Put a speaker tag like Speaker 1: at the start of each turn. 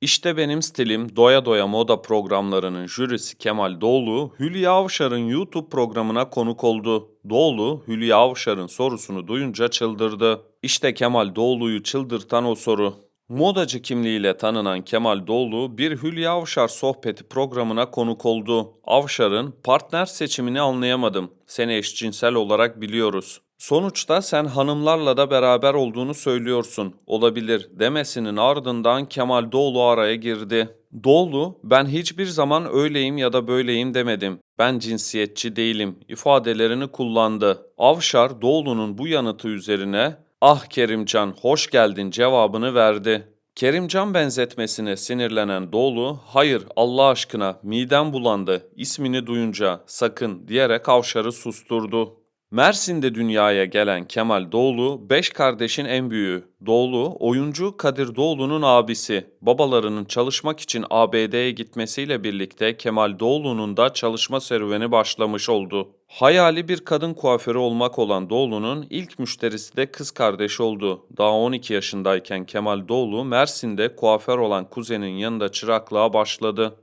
Speaker 1: İşte benim stilim Doya Doya Moda programlarının jürisi Kemal Doğulu, Hülya Avşar'ın YouTube programına konuk oldu. Doğulu, Hülya Avşar'ın sorusunu duyunca çıldırdı. İşte Kemal Doğulu'yu çıldırtan o soru. Modacı kimliğiyle tanınan Kemal Doğulu bir Hülya Avşar sohbeti programına konuk oldu. Avşar'ın partner seçimini anlayamadım. Seni eşcinsel olarak biliyoruz. Sonuçta sen hanımlarla da beraber olduğunu söylüyorsun. Olabilir demesinin ardından Kemal Doğulu araya girdi. Doğulu, ben hiçbir zaman öyleyim ya da böyleyim demedim. Ben cinsiyetçi değilim ifadelerini kullandı. Avşar Doğulu'nun bu yanıtı üzerine Ah Kerimcan hoş geldin cevabını verdi. Kerimcan benzetmesine sinirlenen Doğulu, hayır Allah aşkına midem bulandı, ismini duyunca sakın diyerek Avşar'ı susturdu. Mersin'de dünyaya gelen Kemal Doğulu, beş kardeşin en büyüğü. Doğulu, oyuncu Kadir Doğulu'nun abisi. Babalarının çalışmak için ABD'ye gitmesiyle birlikte Kemal Doğulu'nun da çalışma serüveni başlamış oldu. Hayali bir kadın kuaförü olmak olan Doğulu'nun ilk müşterisi de kız kardeşi oldu. Daha 12 yaşındayken Kemal Doğulu Mersin'de kuaför olan kuzenin yanında çıraklığa başladı.